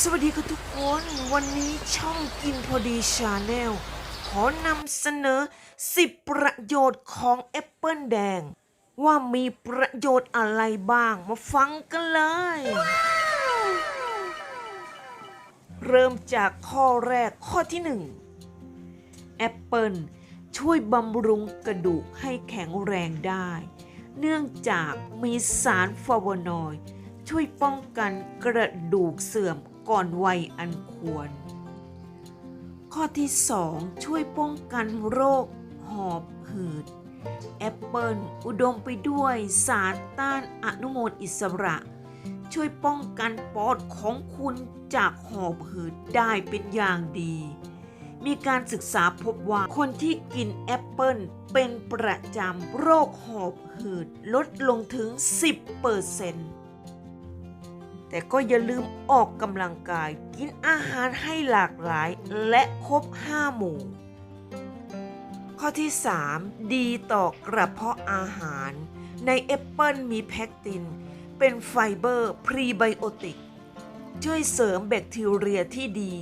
สวัสดีค่ะทุกคน วันนี้ช่องกินพอดีชาแนลขอนำเสนอ 10 ประโยชน์ของแอปเปิลแดง ว่ามีประโยชน์อะไรบ้าง มาฟังกันเลย เริ่มจากข้อแรกข้อที่ 1 แอปเปิลช่วยบำรุงกระดูกให้แข็งแรงได้ เนื่องจากมีสารฟลาโวนอยด์ช่วยป้องกันกระดูกเสื่อม ก่อนวัยอันควร ข้อที่ 2 ช่วยป้องกันโรคหอบหืด แอปเปิลอุดมไปด้วยสารต้านอนุมูลอิสระ ช่วยป้องกันปอดของคุณจากหอบหืดได้เป็นอย่างดี มีการศึกษาพบว่าคนที่กินแอปเปิลเป็นประจำโรคหอบหืดลดลงถึง 10%เปอร์เซ็นต์ แต่ก็อย่าลืมออกกำลังกาย กินอาหารให้หลากหลาย และครบ5หมู่ ข้อที่ 3 ดีต่อกระเพาะอาหาร ในแอปเปิลมีแพคติน เป็นไฟเบอร์พรีไบโอติก ช่วยเสริมแบคทีเรียที่ดี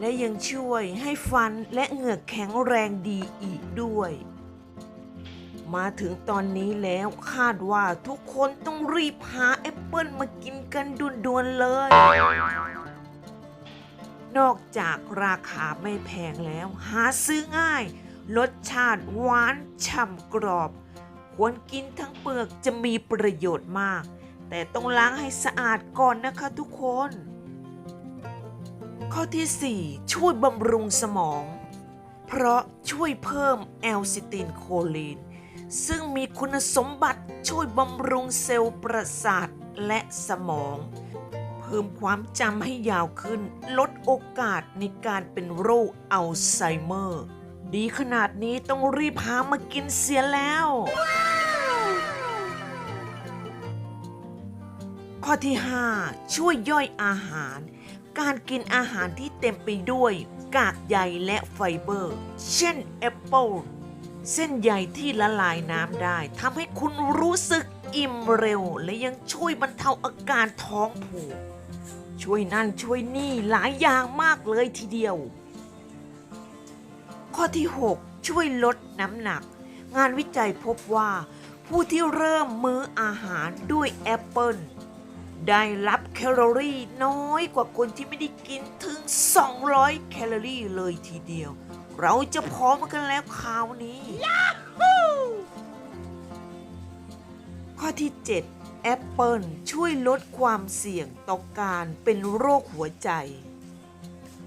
และยังช่วยให้ฟันและเหงือกแข็งแรงดีอีกด้วย มาถึงตอนนี้แล้วคาดว่าทุกคนต้องรีบหาแอปเปิลมากินกันด่วนๆเลย นอกจากราคาไม่แพงแล้ว หาซื้อง่าย รสชาติหวานฉ่ำกรอบ ควรกินทั้งเปลือกจะมีประโยชน์มาก แต่ต้องล้างให้สะอาดก่อนนะคะทุกคน ข้อที่ 4 ช่วยบำรุงสมองเพราะช่วยเพิ่มแอลซิตินโคลีน ซึ่งมีคุณสมบัติช่วยบำรุงเซลล์ประสาทและสมอง เพิ่มความจำให้ยาวขึ้น ลดโอกาสในการเป็นโรคอัลไซเมอร์ ดีขนาดนี้ต้องรีบหามากินเสียแล้ว ข้อที่ 5 ช่วยย่อยอาหาร การกินอาหารที่เต็มไปด้วยกากใยและไฟเบอร์ เช่นแอปเปิล เส้นใยที่ละลายน้ำได้ทำให้คุณรู้สึกอิ่มเร็ว และยังช่วยบรรเทาอาการท้องผูก ช่วยนั่นช่วยนี่หลายอย่างมากเลยทีเดียว ข้อที่ 6 ช่วยลดน้ำหนัก งานวิจัยพบว่า ผู้ที่เริ่มมื้ออาหารด้วยแอปเปิลได้รับแคลอรี่น้อยกว่าคนที่ไม่ได้กินถึง 200 แคลอรี่เลยทีเดียว เราจะพร้อมกันแล้วคราวนี้ ข้อที่ 7 แอปเปิลช่วยลดความเสี่ยงต่อการเป็นโรคหัวใจ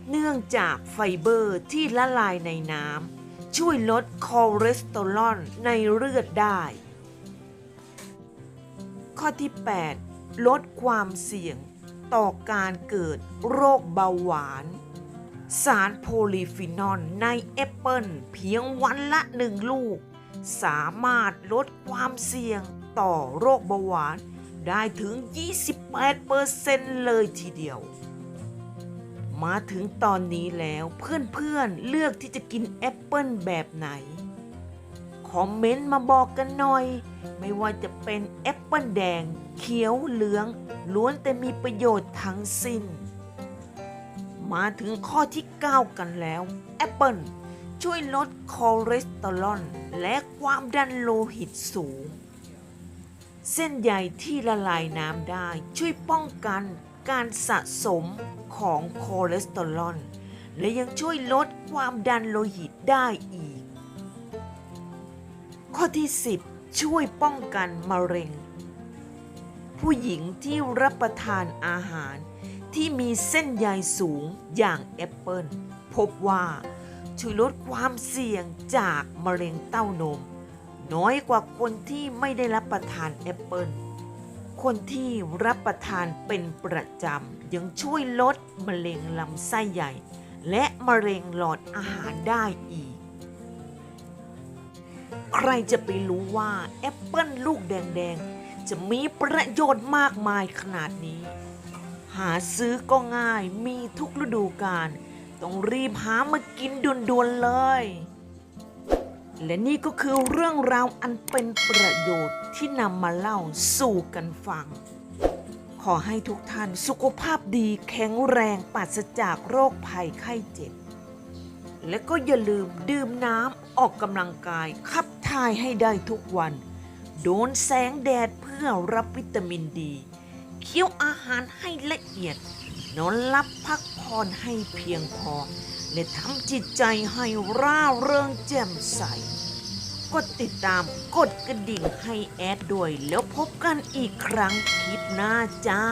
เนื่องจากไฟเบอร์ที่ละลายในน้ำช่วยลดคอเลสเตอรอลในเลือดได้ ข้อที่ 8 ลดความเสี่ยงต่อการเกิดโรคเบาหวาน สารโพลีฟีนอลในแอปเปิลเพียงวันละหนึ่งลูก สามารถลดความเสี่ยงต่อโรคเบาหวานได้ถึง 28%เลยทีเดียว มาถึงตอนนี้แล้วเพื่อนๆเลือกที่จะกินแอปเปิลแบบไหน คอมเมนต์มาบอกกันหน่อย ไม่ว่าจะเป็นแอปเปิลแดง เขียวเหลือง ล้วนแต่มีประโยชน์ทั้งสิ้น มาถึงข้อที่ 9 กันแล้วแอปเปิลช่วยลดคอเลสเตอรอลและความดันโลหิตสูง เส้นใยที่ละลายน้ำได้ช่วยป้องกันการสะสมของคอเลสเตอรอลและยังช่วยลดความดันโลหิตได้อีก ข้อที่ 10 ช่วยป้องกันมะเร็ง ผู้หญิงที่รับประทานอาหาร ที่มีเส้นใยสูงอย่างแอปเปิลพบว่าช่วยลดความเสี่ยงจากมะเร็งเต้านม น้อยกว่าคนที่ไม่ได้รับประทานแอปเปิลคนที่รับประทานเป็นประจำยังช่วยลดมะเร็งลำไส้ใหญ่ และมะเร็งหลอดอาหารได้อีก ใครจะไปรู้ว่าแอปเปิลลูกแดงๆ จะมีประโยชน์มากมายขนาดนี้ หาซื้อก็ง่ายมีทุกฤดูกาลต้องรีบหามากินด่วนๆเลย และนี่ก็คือเรื่องราวอันเป็นประโยชน์ที่นำมาเล่าสู่กันฟัง ขอให้ทุกท่านสุขภาพดีแข็งแรงปราศจากโรคภัยไข้เจ็บ และก็อย่าลืมดื่มน้ำออกกำลังกายขับถ่ายให้ได้ทุกวัน โดนแสงแดดเพื่อรับวิตามินดี เคี้ยวอาหารให้ละเอียด นอนหลับพักผ่อนให้เพียงพอ และทำจิตใจให้ร่าเริงแจ่มใส กดติดตามกดกระดิ่งให้แอดด้วย แล้วพบกันอีกครั้งคลิปหน้าจ้า